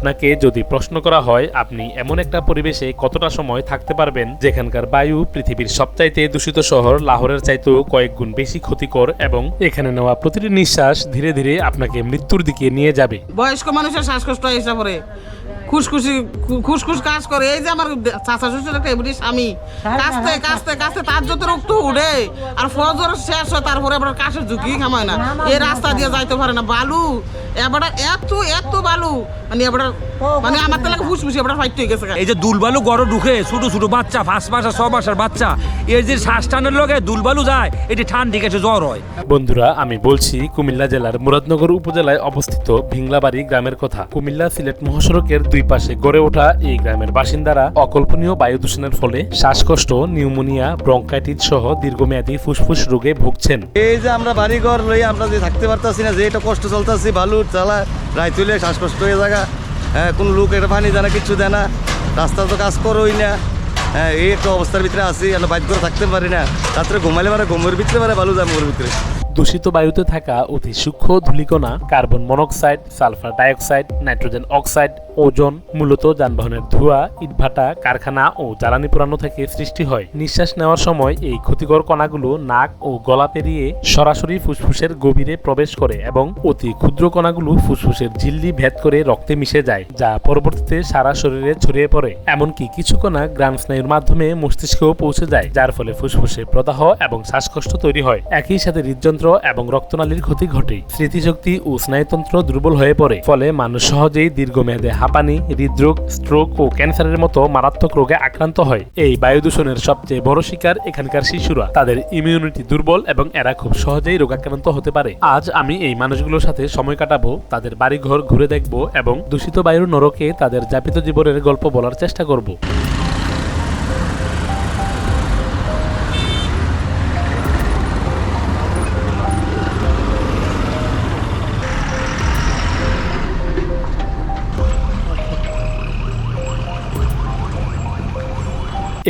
আপনাকে যদি প্রশ্ন করা হয়, আপনি এমন একটা পরিবেশে কতটা সময় থাকতে পারবেন? যেখানকার বায়ু পৃথিবীর সবচাইতে দূষিত শহর, লাহোরের চাইতেও কয়েক গুণ বেশি ক্ষতিকর এবং এখানে নেওয়া প্রতিটি নিঃশ্বাস ধীরে ধীরে আপনাকে মৃত্যুর দিকে নিয়ে যাবে। বয়স্ক মানুষের শ্বাসকষ্ট হিসাবে খুশখুশি খুশখুশ কাজ করে। এই যে আমার চাচা শ্বশুর একটা এমনি স্বামী। কাস্তে কাস্তে কাস্তে তার যত রক্ত উঠে আর ফজর শেষ হয় তারপরে আবার কাশের ঝুঁকি খামায় না। এই রাস্তা দিয়ে যাইতে পারে না। বালু এবার এত এত বালু। মানে এবার মানে আমার তো লাগে ফুসফুসি এবার ফাইট হয়ে গেছে এই যে দুলবালু গড় ঢুকে ছোট ছোট বাচ্চা পাঁচ মাস আর ছ মাসের বাচ্চা এই যে শ্বাস টানের লগে দুলবালু যায় এটি ঠান্ডি গেছে জ্বর হয়। বন্ধুরা আমি বলছি কুমিল্লা জেলার মুরাদনগর উপজেলায় অবস্থিত ভিংলাবাড়ি গ্রামের কথা। কুমিল্লা সিলেট মহাসড়কের দুই পাশে গড়ে ওঠা এই গ্রামের বাসিন্দারা অকল্পনীয় বায়ু দূষণের ফলে শ্বাসকষ্ট, নিউমোনিয়া, ব্রঙ্কাইটিস সহ দীর্ঘমেয়াদী ফুসফুস রোগে ভুগছেন। এই যে আমরা বাড়ি ঘর লই আমরা যে থাকতে পারতাছি না, যে এটা কষ্ট চলতেছি, বালুর চালা রায় তুলে শ্বাসকষ্ট হয়ে জায়গা হ্যাঁ কোনো লোক এটা পানি দেয় না, কিচ্ছু দেয় না, রাস্তা তো কাজ করোই না হ্যাঁ এই একটা অবস্থার ভিতরে আছি, আমরা বাইক করে থাকতে পারি না, রাত্রে ঘুমাইলে পারে ঘুমের ভিতরে পারে বালু যায় মোর ভিতরে। দূষিত বায়ুতে থাকা অতি সূক্ষ্ম ধূলিকণা, carbon monoxide, sulphur dioxide, nitrogen oxide, ozone, মূলত যানবাহনের ধোঁয়া, ইটভাটা, কারখানা ও জ্বালানি পোড়ানো থেকে সৃষ্টি হয়। নিঃশ্বাস নেওয়ার সময় এই ক্ষতিকর কণাগুলো নাক ও গলা পেরিয়ে সরাসরি ফুসফুসের গভীরে প্রবেশ করে এবং অতি ক্ষুদ্র কণাগুলো ফুসফুসের ঝিল্লি ভেদ করে রক্তে মিশে যায়, যা পরবর্তীতে সারা শরীরে ছড়িয়ে পড়ে। এমনকি কিছু কণা গ্রাম স্নায়ুর মাধ্যমে মস্তিষ্কেও পৌঁছে যায়, যার ফলে ফুসফুসে প্রদাহ এবং শ্বাসকষ্ট তৈরি হয়। একই সাথে হৃদযন্ত্র এবং রক্তনালীর ক্ষতি ঘটে। স্মৃতিশক্তি ও স্নায়ুতন্ত্র দুর্বল হয়ে পড়ে, ফলে মানুষ সহজেই দীর্ঘমেয়াদে হাঁপানি, হৃদরোগ স্ট্রোক ও ক্যান্সারের মতো মারাত্মক রোগে আক্রান্ত হয়। এই বায়ু দূষণের সবচেয়ে বড় শিকার এখানকার শিশুরা। তাদের ইমিউনিটি দুর্বল এবং এরা খুব সহজেই রোগাক্রান্ত হতে পারে। আজ আমি এই মানুষগুলোর সাথে সময় কাটাবো, তাদের বাড়িঘর ঘুরে দেখব এবং দূষিত বায়ুর নরকে তাদের যাপিত জীবনের গল্প বলার চেষ্টা করব।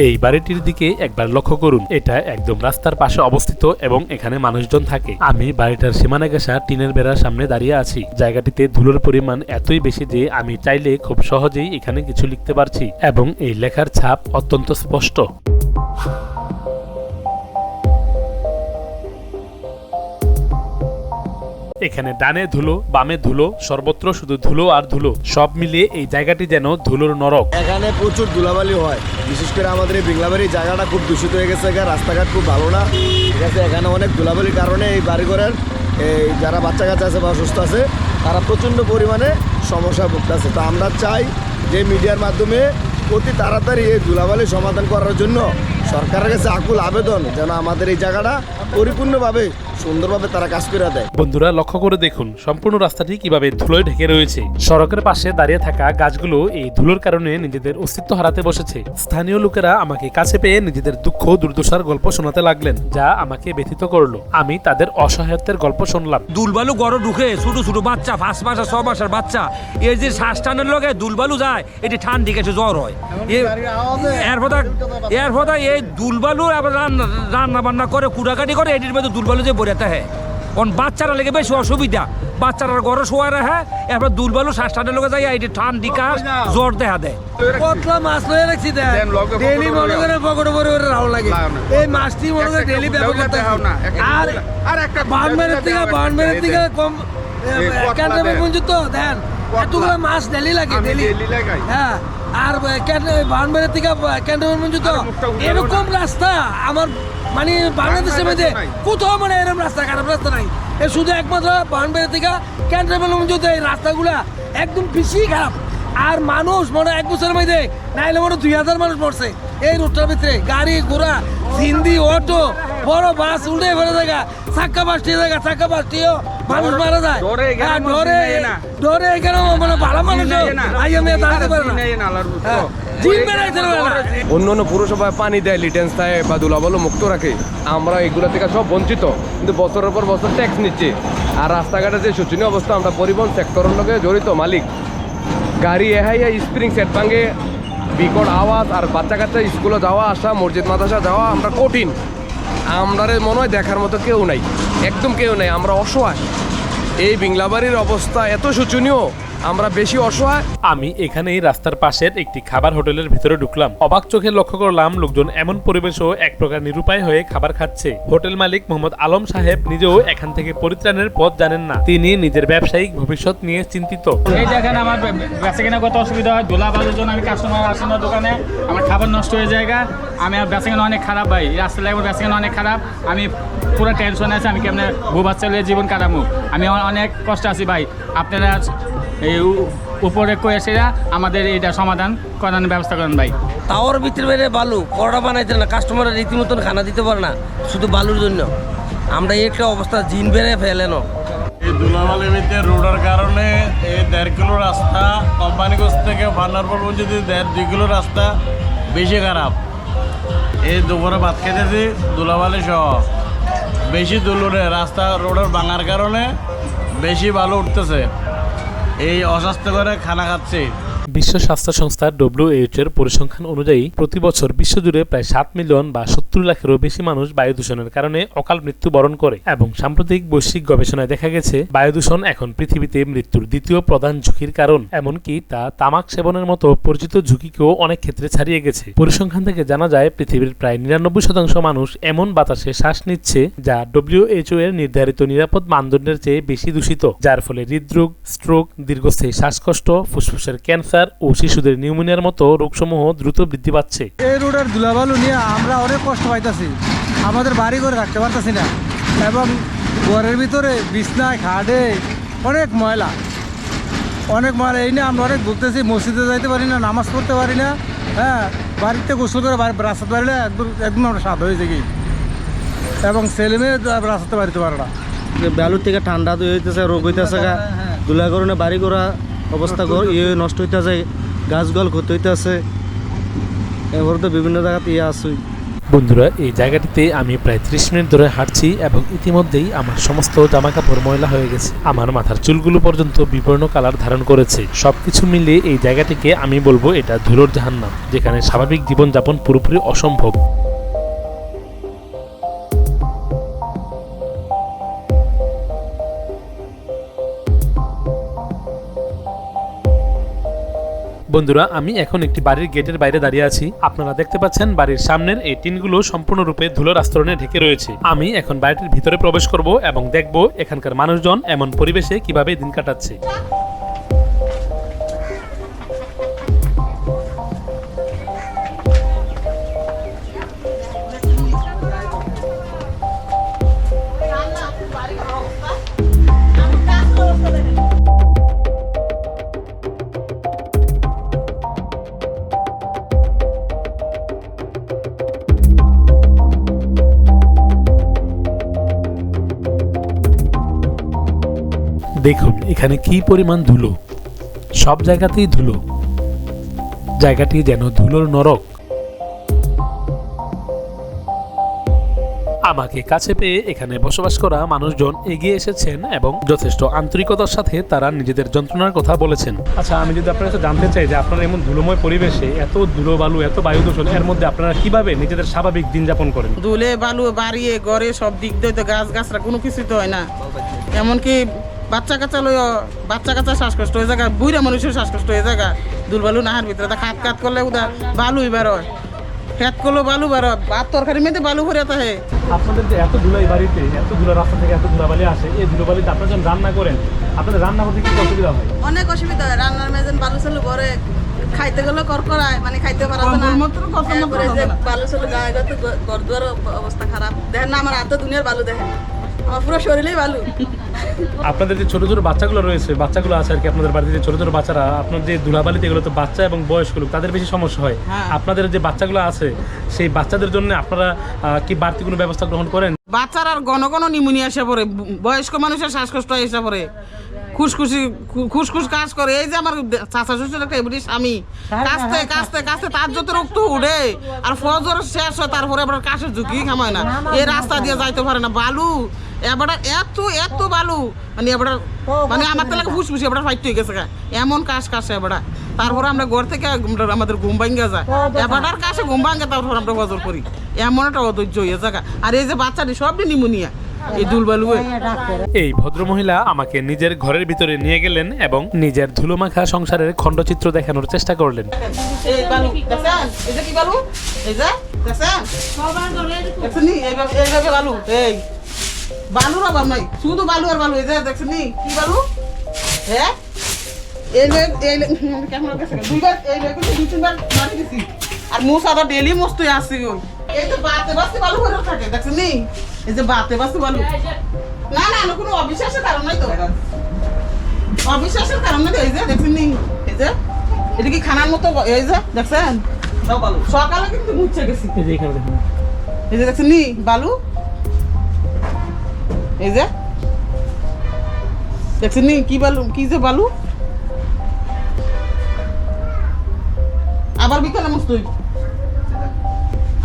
এই বাড়িটির দিকে একবার লক্ষ্য করুন। এটা একদম রাস্তার পাশে অবস্থিত এবং এখানে মানুষজন থাকে। আমি বাড়িটার সীমানা গেসা টিনের বেড়ার সামনে দাঁড়িয়ে আছি। জায়গাটিতে ধুলোর পরিমাণ এতই বেশি যে আমি চাইলে খুব সহজেই এখানে কিছু লিখতে পারছি। এবং এই লেখার ছাপ অত্যন্ত স্পষ্ট। এখানে ডানে ধুলো, বামে ধুলো, সর্বত্র শুধু ধুলো আর ধুলো। সব মিলিয়ে এই জায়গাটি যেন ধুলোর নরক। এখানে প্রচুর ধুলাবালি হয়। বিশেষ করে আমাদের এই বিংলাবাড়ির জায়গাটা খুব দূষিত হয়ে গেছে। রাস্তাঘাট খুব ভালো না। ঠিক আছে, এখানে অনেক ধুলাবালির কারণে এই বাড়িঘরের এই যারা বাচ্চা কাচ্চা আছে বা অসুস্থ আছে, তারা প্রচণ্ড পরিমাণে সমস্যা ভুগতেছে তো আমরা চাই যে মিডিয়ার মাধ্যমে অতি তাড়াতাড়ি এই ধুলাবালি সমাধান করার জন্য সরকারের কাছে আকুল আবেদন যেন আমাদের এই জায়গাটা পরিপূর্ণভাবে সুন্দরভাবে তারা কাজ করে দেয়। বন্ধুরা লক্ষ্য করে দেখুন সম্পূর্ণ রাস্তাটি কীভাবে ধুলোয় ঢেকে রয়েছে। সড়কের পাশে দাঁড়িয়ে থাকা গাছগুলো এই ধুলোর কারণে নিজেদের অস্তিত্ব হারাতে বসেছে। স্থানীয় লোকেরা আমাকে কাছে পেয়ে নিজেদের দুঃখ দুর্দশার গল্প শোনাতে লাগলেন যা আমাকে ব্যথিত করল। আমি তাদের অসহায়ত্বের গল্প শুনলাম। দুলবালু গড় ঢুকে ছোট ছোট বাচ্চা পাঁচ মাস আর ছ মাসের বাচ্চা। এই যে শ্বাস টানের লগে দুলবালু যায় এটি ঠান্ডি গেছে জ্বর হয়। এর ফলে এই দুলবালু আবার রান্না বান্না করে কুড়াকাটি করে এটির মধ্যে দুলবালু যে বইয়াতে হ্যাঁ কোন বাচ্চারা লেগে বেশি অসুবিধা। বাচ্চারা ঘরে শোয়া রাখে এরপর দুলবালু শ্বাস টানের লগে যাই এটি ঠান্ডি কাশ জ্বর দেখা দেয়। কতলা মাছ লয়ে রাখছি দেন ডেলি মনে করে পকেটে পরে করে রাও লাগে। এই মাছটি মনে করে ডেলি ব্যবহার করতে আর আর একটা বানমেরের থেকে বানমেরের থেকে কম ক্যান্টারমেন্ট পর্যন্ত দেন। এতগুলো মাছ ডেলি লাগে ডেলি হ্যাঁ। আর বানমেরের থেকে ক্যান্টারমেন্ট পর্যন্ত এরকম রাস্তা? আমার মানে বাংলাদেশের মধ্যে। কোথাও মানে এরকম রাস্তা খারাপ রাস্তা নাই। এ শুধু একমাত্র বানমেরের থেকে ক্যান্টারমেন্ট পর্যন্ত এই রাস্তাগুলা একদম বেশি খারাপ। আর মানুষ মনে এক বছরের মধ্যে নাইলে মনে দুই হাজার মানুষ মরছে। এই রোডটার ভিতরে গাড়ি ঘোড়া সিন্ধি অটো বড় বাস উল্টে ফেলে জায়গা। চাক্কা বাসটি জায়গা চাক্কা বাসটিও মানুষ মারা যায়। ডরে হ্যাঁ, ডরে এখানে মানে ভালো মানুষ। আইয়া মেয়ে দাঁড়াতে। হ্যাঁ, পারে না। অন্য অন্য পুরসভায় পানি দেয় লিটেন্স দেয় বা দুলাবলো মুক্ত রাখে। আমরা এগুলো থেকে সব বঞ্চিত কিন্তু বছরের পর বছর ট্যাক্স নিচ্ছে। আর রাস্তাঘাটের যে শোচনীয় অবস্থা আমরা পরিবহন সেক্টরের লগে জড়িত মালিক। গাড়ি এহাইয়া স্প্রিং সেট ভাঙে। বিকট আওয়াজ আর বাচ্চা কাচ্চা স্কুলে যাওয়া আসা মসজিদ মাদ্রাসা যাওয়া আমরা কঠিন। আমরারে মনে হয় দেখার মতো কেউ নাই, একদম কেউ নাই, আমরা অসহায়। এই বিংলাবাড়ির অবস্থা এত শোচনীয়। আমরা বেশি অসহায়। আমি এখানেই রাস্তার পাশের একটি খাবার হোটেলের ভিতরে ঢুকলাম। অবাক চোখে লক্ষ্য করলাম লোকজন এমন পরিবেশও এক প্রকার নিরুপায় হয়ে খাবার খাচ্ছে। হোটেল মালিক মোহাম্মদ আলম সাহেব নিজেও এখান থেকে পরিত্রাণের পথ জানেন না। তিনি নিজের ব্যবসায়িক ভবিষ্যৎ নিয়ে চিন্তিত। এই দেখেন আমার বেচা কেনা কত অসুবিধা হয়। দোলা বালুর জন্য আমি কাস্টমার আসি না দোকানে। আমার খাবার নষ্ট হয়ে যায় আমি আর বেচা কেনা অনেক খারাপ ভাই। রাস্তা লাগবে বেচা কেনা অনেক খারাপ। আমি পুরো টেনশন আছে। আমি কেমনে বউ বাচ্চা জীবন কাটামু আমি অনেক কষ্ট আছি ভাই। আপনারা এই উপরে কয়েছেরা আমাদের এটা সমাধান করার ব্যবস্থা করেন ভাই। টাওয়ার ভিতরে বাইরে বালু পরোটা বানাইতে না কাস্টমারের রীতিমতন খানা দিতে পারে না শুধু বালুর জন্য। আমরা এই একটা অবস্থা জিন বেড়ে ফেলেনো। এই ধুলাবালির ভিতরে রোডের কারণে এই দেড় কিলো রাস্তা কোম্পানিগঞ্জ থেকে বান্নারপুর পর্যন্ত দেড় দুই কিলো রাস্তা বেশি খারাপ। এই দুপুরে ভাত খেতেছি দুলাবালি সহ। বেশি দুলুরে রাস্তা রোডের ভাঙার কারণে বেশি ভালো উঠতেছে। এই অস্বাস্থ্যকর খানা খাচ্ছি। বিশ্ব স্বাস্থ্য সংস্থা ডব্লিউএইচ এর পরিসংখ্যান অনুযায়ী, প্রতি বছর বিশ্বজুড়ে প্রায় সাত মিলিয়ন বা সত্তর লাখেরও বেশি মানুষ বায়ু দূষণের কারণে অকাল মৃত্যু বরণ করে এবং সাম্প্রতিক বৈশ্বিক গবেষণায় দেখা গেছে বায়ু দূষণ এখন পৃথিবীতে মৃত্যুর দ্বিতীয় প্রধান ঝুঁকির কারণ। এমনকি তা তামাক সেবনের মতো পরিচিত ঝুঁকিকেও অনেক ক্ষেত্রে ছাড়িয়ে গেছে। পরিসংখ্যান থেকে জানা যায়, পৃথিবীর প্রায় নিরানব্বই শতাংশ মানুষ এমন বাতাসে শ্বাস নিচ্ছে যা ডব্লিউএইচও এর নির্ধারিত নিরাপদ মানদণ্ডের চেয়ে বেশি দূষিত, যার ফলে হৃদরোগ, স্ট্রোক, দীর্ঘস্থায়ী শ্বাসকষ্ট, ফুসফুসের ক্যান্সার ও শিশুদের নিউমোনিয়ার মতো রোগসমূহ দ্রুত বৃদ্ধি পাচ্ছে। এই রোডের ধুলাবালু নিয়ে আমরা অনেক কষ্ট পাইতেছি। আমাদের বাড়ি ঘরে রাখতে পারতেছি না। এবং ঘরের ভিতরে বিছনায় খাটে অনেক ময়লা। অনেক ময়লা এই নিয়ে আমরা অনেক ভুগতেছি। মসজিদে যাইতে পারি না নামাজ পড়তে পারি না হ্যাঁ বাড়িতে গোসল করে রাস্তাতে পারলে একদম একদম আমরা স্বাদ হয়ে যাই এবং ছেলে মেয়ে রাস্তাতে বাড়িতে পারে না। বালুর থেকে ঠান্ডা তো হইতেছে রোগ হইতেছে গা। দুলা কারণে বাড়ি করা অবস্থা ইয়ে নষ্ট হইতেছে, গাছ গল ক্ষতি হইতেছে। এবার তো বিভিন্ন জায়গাতে ইয়ে আছে বন্ধুরা, এই জায়গাটিতে আমি প্রায় ত্রিশ মিনিট ধরে হাঁটছি এবং ইতিমধ্যেই আমার সমস্ত জামা কাপড় ময়লা হয়ে গেছে। আমার মাথার চুলগুলো পর্যন্ত বিবর্ণ কালার ধারণ করেছে। সবকিছু মিলিয়ে এই জায়গাটিকে আমি বলব এটা ধুলোর জাহান্নাম, যেখানে স্বাভাবিক জীবনযাপন পুরোপুরি অসম্ভব। বন্ধুরা, আমি এখন একটি বাড়ির গেটের বাইরে দাঁড়িয়ে আছি। আপনারা দেখতে পাচ্ছেন বাড়ির সামনের এই টিনগুলো সম্পূর্ণরূপে ধুলোর আস্তরণে ঢেকে রয়েছে। আমি এখন বাড়িটির ভিতরে প্রবেশ করব এবং দেখব এখানকার মানুষজন এমন পরিবেশে কীভাবে দিন কাটাচ্ছে। দেখুন এখানে কি পরিমাণ ধুলো? সব জায়গাতেই ধুলো। জায়গাটি যেন ধুলোর নরক। আমাকে কাছে পেয়ে এখানে বসবাস করা মানুষজন এগিয়ে এসেছেন এবং যথেষ্ট আন্তরিকতার সাথে তারা নিজেদের যন্ত্রণার কথা বলেছেন। আচ্ছা আমি যদি আপনার কাছে জানতে চাই যে আপনারা এমন ধুলোময় পরিবেশে এত ধুলো বালু এত বায়ু দূষণ এর মধ্যে আপনারা কীভাবে নিজেদের স্বাভাবিক দিন যাপন করেন? দুলে বালু বাড়িয়ে ঘরে সব দিক দিয়ে তো গাছ গাছরা কোনো কিছুই তো হয় না। এমনকি বাচ্চা কাচ্চা লই বাচ্চা কাচ্চা শ্বাসকষ্ট হয়ে জায়গা বুড়া মানুষের শ্বাসকষ্ট হয়ে জায়গা দুল বালু নাহার ভিতরে তা খাত খাত করলে উদা বালুই বের হয়। খেত করল বালু বের হয়। ভাত তরকারি মেয়েতে বালু ভরে তাহে আপনাদের যে এত ধুলাই বাড়িতে এত ধুলো রাস্তা থেকে এত ধুলাবালি আসে এই ধুলোবালিতে আপনারা যখন রান্না করেন আপনাদের রান্না করতে কি অসুবিধা হয়? অনেক অসুবিধা হয়। রান্নার মেজেন বালু চালু করে খাইতে গেলে করকরায় মানে খাইতে পারা যায় না। এরপরে হবে যে বালু চালু গায়ে গত ঘর দুয়ার অবস্থা খারাপ। দেখেন না আমার হাতে দুনিয়ার বালু দেখেন। আমার পুরো শরীরেই বালু। আপনাদের যে ছোট ছোট বাচ্চাগুলো রয়েছে বাচ্চাগুলো আছে আর কি আপনাদের বাড়িতে যে ছোট ছোট বাচ্চারা আপনার যে ধুলাবালিতে এগুলো তো বাচ্চা এবং বয়স্ক লোক তাদের বেশি সমস্যা হয়। হ্যাঁ। আপনাদের যে বাচ্চাগুলো আছে সেই বাচ্চাদের জন্য আপনারা কি বাড়তি কোনো ব্যবস্থা গ্রহণ করেন? বাচ্চার আর ঘন ঘন নিমুনিয়া এসে পড়ে বয়স্ক মানুষের শ্বাসকষ্ট এসে পড়ে খুশখুশি খুশখুশ কাজ করে। এই যে আমার চাচা শ্বশুর একটা এমনি স্বামী কাস্তে কাস্তে কাস্তে তার যত রক্ত উঠে আর ফজর শেষ হয় তারপরে আবার কাশের ঝুঁকি খামায় না। এই রাস্তা দিয়ে যাইতে পারে না। বালু এবার এত এত বালু। মানে এবার মানে আমার তো লাগে ফুসফুসি এবার ফাইট হয়ে গেছে এমন কাশ কাশে এবার। তারপরে আমরা ঘর থেকে আমাদের ঘুম ভাঙ্গে যায়। এবার আর কাশে ঘুম ভাঙ্গে তারপর আমরা ফজর করি। এমন একটা অধৈর্য হয়ে জায়গা আর এই যে বাচ্চাটি সব নিমুনিয়া। এই দুলবালু এই ভদ্রমহিলা আমাকে নিজের ঘরের ভিতরে নিয়ে গেলেন এবং নিজের ধুলোমাখা সংসারের খণ্ডচিত্র দেখানোর চেষ্টা করলেন। এই। বালুর অভাব নাই শুধু বালু আর বালু যে দেখছেন নি কি বালু? হ্যাঁ? এই এই ক্যামেরা কাছে দুইবার এই লে কিন্তু দুই তিনবার মারি দিছি। আর মুস আবার ডেলি মস্ত আসছি ওই। এই বাতে বাসতে বালু করে থাকে দেখছেন নি? এই যে বাতে বাসতে বালু। না না না কোনো অবিশ্বাসের কারণ নাই তো অবিশ্বাসের কারণ নাই এই যে দেখছেন নি? এই যে এটা কি খানার মতো এই যে দেখছেন? সকালে কিন্তু গেছি। এই যে এই যে দেখছেন নি বালু? এই যে। দেখছেন নি কি বালু, কি যে বালু? আবার বিকালে মস্ত।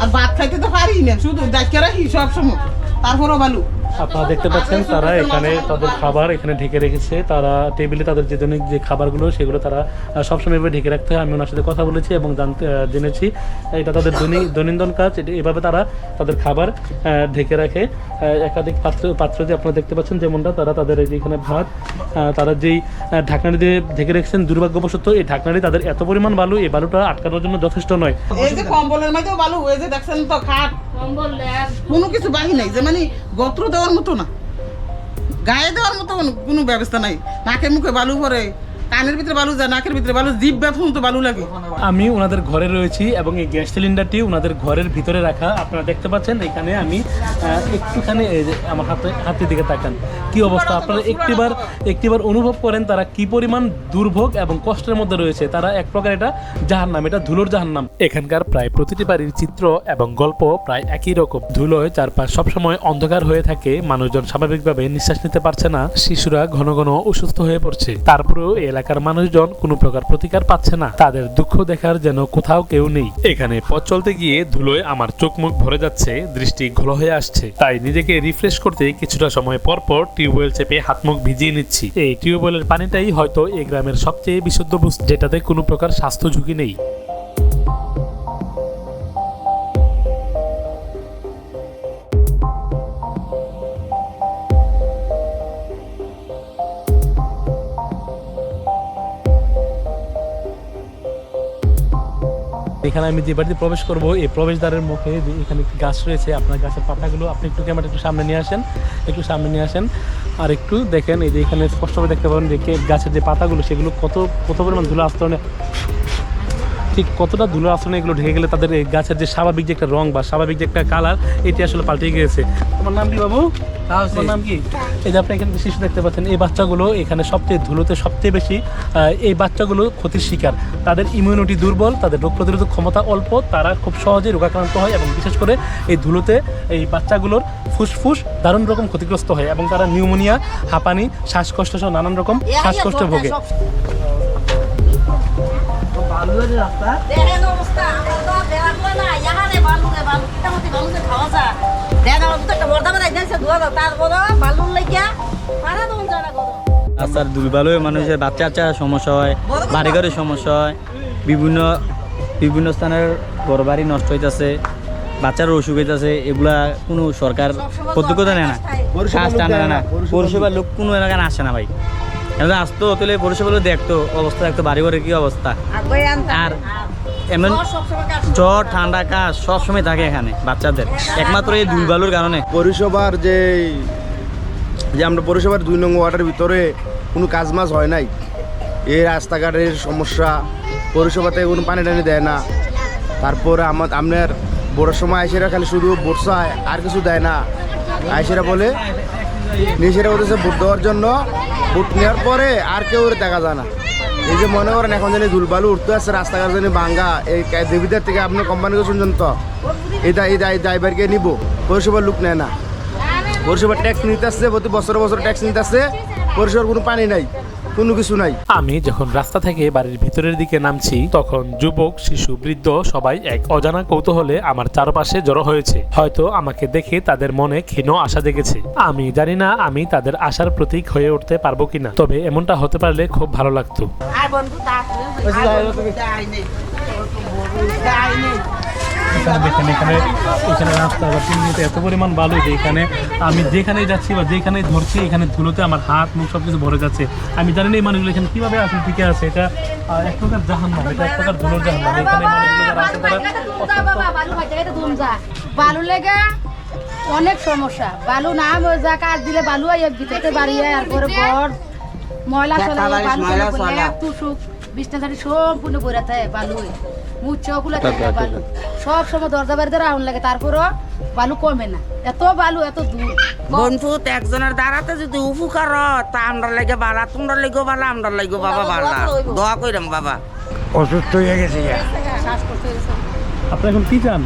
আর ভাত খাইতে তো পারি না, শুধু ডাক্তার সব সময় তারপরও বালু। আপনারা দেখতে পাচ্ছেন, তারা এখানে তাদের খাবার এখানে ঢেকে রেখেছে। তারা টেবিলে তাদের যে দৈনিক যে খাবারগুলো, সেগুলো তারা সবসময় এভাবে ঢেকে রাখতে হয়। আমি ওনার সাথে কথা বলেছি এবং জানতে জেনেছি। এটা তাদের দৈনন্দিন কাজ। এটা এভাবে তারা তাদের খাবার ঢেকে রাখে। একাধিক পাত্র পাত্র যে আপনারা দেখতে পাচ্ছেন, যেমনটা তারা তাদের এখানে ভাত তারা যেই ঢাকনাটি দিয়ে ঢেকে রেখেছেন, দুর্ভাগ্যবশত এই ঢাকনাটি তাদের এত পরিমাণ বালু, এই বালুটা আটকানোর জন্য যথেষ্ট নয়। এই যে কম্বলের মধ্যেও বালু যে দেখছেন তো, খাট। কোনো কিছু বাহি নাই, যে মানে গোত্র দেওয়ার মতো না। গায়ে দেওয়ার মতো কোনো- ব্যবস্থা নাই। নাকে মুখে বালু পরে কানের ভিতরে বালু যায়, নাকের ভিতরে বালু, জিভ ব্যথন তো বালু লাগে। আমি ওনাদের ঘরে রয়েছি এবং এই গ্যাস সিলিন্ডারটি ওনাদের ঘরের ভিতরে রাখা। আপনারা দেখতে পাচ্ছেন, এখানে আমি একটুখানি আমার হাতে, হাতের দিকে তাকান। কি অবস্থা? আপনারা একটিবার একটিবার অনুভব করেন তারা কি পরিমাণ দুর্ভোগ এবং কষ্টের মধ্যে রয়েছে। তারা এক প্রকার এটা জাহান্নাম, এটা ধুলোর জাহান্নাম। এখানকার প্রায় প্রতিটি বাড়ির চিত্র এবং গল্প প্রায় একই রকম। ধুলোয় চারপাশ সবসময় অন্ধকার হয়ে থাকে। মানুষজন স্বাভাবিকভাবে নিঃশ্বাস নিতে পারছে না। শিশুরা ঘন ঘন অসুস্থ হয়ে পড়ছে। তারপরেও এই এলাকার মানুষজন কোনো প্রকার প্রতিকার পাচ্ছে না। তাদের দুঃখ দেখার যেন কোথাও কেউ নেই। এখানে পথ চলতে গিয়ে ধুলোয় আমার চোখ মুখ ভরে যাচ্ছে, দৃষ্টি ঘোল হয়ে আসছে। তাই নিজেকে রিফ্রেশ করতে কিছুটা সময় পর পর টিউবওয়েল চেপে হাত মুখ ভিজিয়ে নিচ্ছি। এই টিউবওয়েলের পানিটাই হয়তো এই গ্রামের সবচেয়ে বিশুদ্ধ বস্তু যেটাতে কোনো প্রকার স্বাস্থ্য ঝুঁকি নেই। এখানে আমি যে বাড়িতে প্রবেশ করব, এই প্রবেশদ্বারের মুখে এখানে একটি গাছ রয়েছে, আপনার গাছের পাতাগুলো, আপনি একটু ক্যামেরা একটু সামনে নিয়ে আসেন, একটু সামনে নিয়ে আসেন, আর একটু দেখেন, এই যে এখানে স্পষ্টভাবে দেখতে পাবেন যে গাছের যে পাতাগুলো, সেগুলো কত কত পরিমাণ ধুলো আস্তরণে ঠিক কতটা ধুলো আস্তরণে এগুলো ঢেকে গেলে তাদের এই গাছের যে স্বাভাবিক যে একটা রং বা স্বাভাবিক যে একটা কালার এটি আসলে পাল্টে গিয়েছে। তোমার নাম কি বাবু? তোমার নাম কি? এই যে আপনি এখানে শিশু দেখতে পাচ্ছেন এই বাচ্চাগুলো এখানে সবচেয়ে ধুলোতে সবচেয়ে বেশি এই বাচ্চাগুলো ক্ষতির শিকার। তাদের ইমিউনিটি দুর্বল তাদের রোগ প্রতিরোধক ক্ষমতা অল্প তারা খুব সহজেই রোগাক্রান্ত হয় এবং বিশেষ করে এই ধুলোতে এই বাচ্চাগুলোর ফুসফুস দারুণ রকম ক্ষতিগ্রস্ত হয় এবং তারা নিউমোনিয়া হাঁপানি শ্বাসকষ্ট সহ নানান রকম শ্বাসকষ্ট ভোগে। দেখেন অবস্থা আমরা তো না বালু রে বালু কিটা মতো বালু যে খাওয়া যায়। দেখা গেল একটা বর্দা বানাই দিয়েছে ধোয়া দাও। তারপর বালুর লাগিয়া পারা জানা করো রাস্তার দুর্বল হয়ে মানুষের বাচ্চা বাচ্চা সমস্যা হয় বাড়ি ঘরের সমস্যা হয় বিভিন্ন বিভিন্ন স্থানের ঘর বাড়ি নষ্ট হইতেছে বাচ্চার অসুখ হইতেছে এগুলা কোনো সরকার পদ্ধতি নেয় না। কাজ টানে না। পরিষেবার লোক কোনো এলাকায় আসে না ভাই। এখন আসতো তাহলে পরিষেবা লোক দেখতো অবস্থা দেখতো বাড়ি ঘরে কি অবস্থা? আর এমন জ্বর ঠান্ডা কাজ সবসময় থাকে এখানে বাচ্চাদের। একমাত্র এই দুর্বলের কারণে। পৌরসভার যে যে আমরা পৌরসভার দুই নং ওয়ার্ডের ভিতরে কোনো কাজ মাজ হয় নাই। এই রাস্তাঘাটের সমস্যা পৌরসভাতে কোনো পানি টানি দেয় না। তারপরে আমার আপনার বড়োর সময় আইসেরা খালি শুধু বর্ষায় আর কিছু দেয় না। আইসেরা বলে নিজেরা বলতেছে ভোট দেওয়ার জন্য ভোট নেওয়ার পরে আর কেউ দেখা যায় না। এই যে মনে করেন এখন জানি ধুলবালু উঠতে আসছে রাস্তাঘাট জানি ভাঙ্গা, এই দেবীদের থেকে আপনি কোম্পানিকে শুনছেন তো? এটা এই ড্রাইভারকে নিব পরিষেবার লোক নেয় না। পরিষেবার ট্যাক্স নিতে আসছে, প্রতি বছর বছর ট্যাক্স নিতে আসছে, পৌরসভার কোনো পানি নাই। কোনো কিছু নাই। আমি যখন রাস্তা থেকে বাড়ির ভিতরের দিকে নামছি তখন যুবক শিশু বৃদ্ধ সবাই এক অজানা কৌতূহলে আমার চারপাশে জড়ো হয়েছে। হয়তো আমাকে দেখে তাদের মনে ক্ষীণ আশা জেগেছে আমি জানি না আমি তাদের আশার প্রতীক হয়ে উঠতে পারব কিনা তবে এমনটা হতে পারলে খুব ভালো লাগতো। আর বন্ধু তা এখানে দেখেন এখানে এখানে রাস্তা বা চিমনিতে এত পরিমাণ বালু যে এখানে আমি যেখানে যাচ্ছি বা যেখানে ধরছি এখানে ধুলোতে আমার হাত মুখ সব কিছু ভরে যাচ্ছে। আমি জানি না এই মানুষগুলো এখানে কীভাবে আসলে টিকে আছে। এটা এক প্রকার জাহান্নাম এটা এক প্রকার ধুলোর জাহান্নাম। এখানে মানুষগুলো যারা আছে তারা বালু লেগে অনেক সমস্যা। বালু না হয়ে যা কাজ দিলে বালু আই ভিতরে বাড়ি আর পরে বর ময়লা চলে বালু চলে তুসুক বিছনা ঝাড়ি সম্পূর্ণ বইরা থাকে বালু মুচ্ছে ওগুলো থাকে বালু। সব সময় দরজা বাড়ি ধরে আগুন লাগে তারপরও বালু কমে না। এত বালু এত দূর। বন্ধুত একজনের দ্বারাতে যদি উপকার তা আমরা লাগে বালা তোমরা লাগো বালা আমরা লাগো বাবা বালা। দোয়া কইরাম বাবা। শ্বাসকষ্ট হয়ে গেছে আপনি এখন কি চান?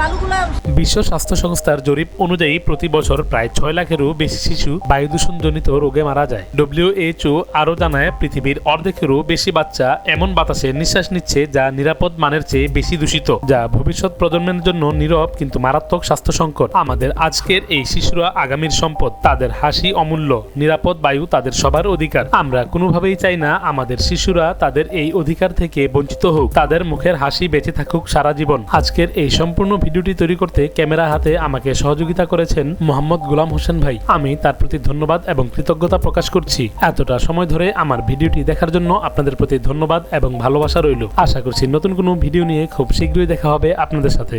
বালুগুলো বিশ্ব স্বাস্থ্য সংস্থার জরিপ অনুযায়ী প্রতি বছর প্রায় ছয় লাখেরও বেশি শিশু বায়ু দূষণজনিত রোগে মারা যায়। ডব্লিউএইচও আরও জানায়, পৃথিবীর অর্ধেকেরও বেশি বাচ্চা এমন বাতাসে নিঃশ্বাস নিচ্ছে যা নিরাপদ মানের চেয়ে বেশি দূষিত, যা ভবিষ্যৎ প্রজন্মের জন্য নীরব কিন্তু মারাত্মক স্বাস্থ্য সংকট। আমাদের আজকের এই শিশুরা আগামীর সম্পদ, তাদের হাসি অমূল্য, নিরাপদ বায়ু তাদের সবার অধিকার। আমরা কোনোভাবেই চাই না আমাদের শিশুরা তাদের এই অধিকার থেকে বঞ্চিত হোক, তাদের মুখের হাসি বেঁচে থাকুক সারা জীবন। আজকের এই সম্পূর্ণ ভিডিওটি তৈরি করতে ক্যামেরা হাতে আমাকে সহযোগিতা করেছেন মোহাম্মদ গুলাম হোসেন ভাই। আমি তার প্রতি ধন্যবাদ এবং কৃতজ্ঞতা প্রকাশ করছি। এতটা সময় ধরে আমার ভিডিওটি দেখার জন্য আপনাদের প্রতি ধন্যবাদ এবং ভালোবাসা রইল। আশা করছি নতুন কোনো ভিডিও নিয়ে খুব শীঘ্রই দেখা হবে আপনাদের সাথে।